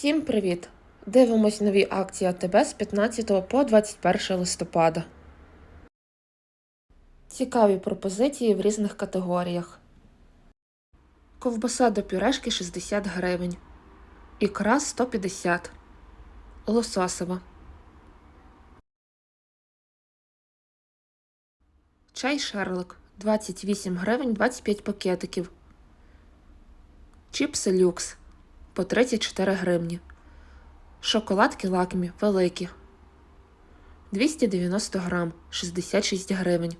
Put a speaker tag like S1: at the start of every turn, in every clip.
S1: Всім привіт! Дивимось нові акції АТБ з 15 по 21 листопада. Цікаві пропозиції в різних категоріях. Ковбаса до пюрешки 60 гривень. Ікра 150. Лососева. Чай Шерлок 28 гривень 25 пакетиків. Чіпси люкс по 34 гривні. Шоколадки лакмі великі. 290 грам 66 гривень.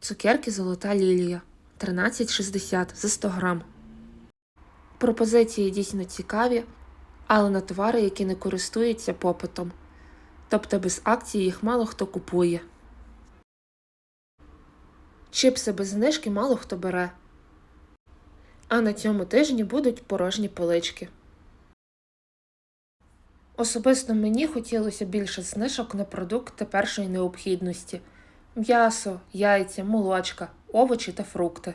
S1: Цукерки Золота лілія 13,60 за 100 грам. Пропозиції дійсно цікаві, але на товари, які не користуються попитом. Тобто без акції їх мало хто купує. Чипси без знижки мало хто бере. А на цьому тижні будуть порожні полички. Особисто мені хотілося більше знижок на продукти першої необхідності м'ясо, яйця, молочка, овочі та фрукти.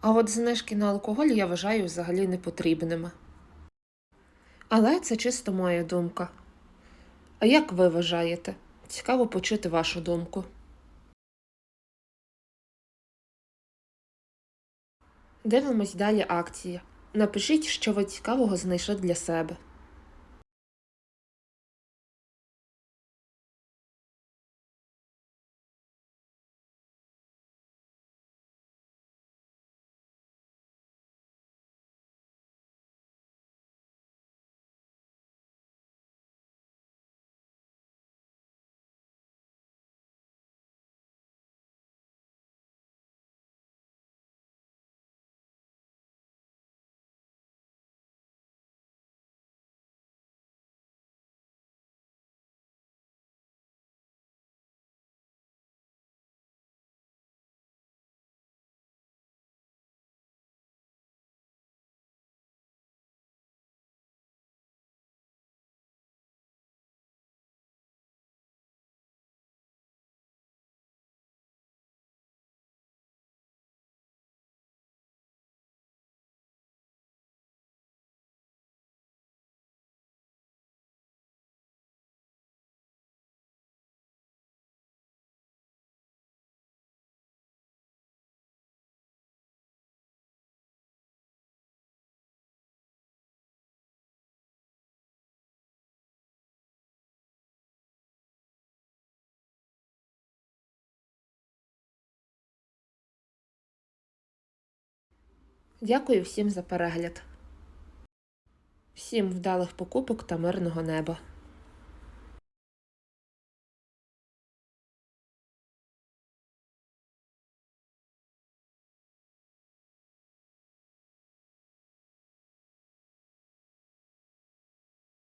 S1: А от знижки на алкоголь я вважаю взагалі непотрібними. Але це чисто моя думка. А як ви вважаєте? Цікаво почути вашу думку. Дивимось далі акції. Напишіть, що ви цікавого знайшли для себе. Дякую всім за перегляд. Всім вдалих покупок та мирного неба.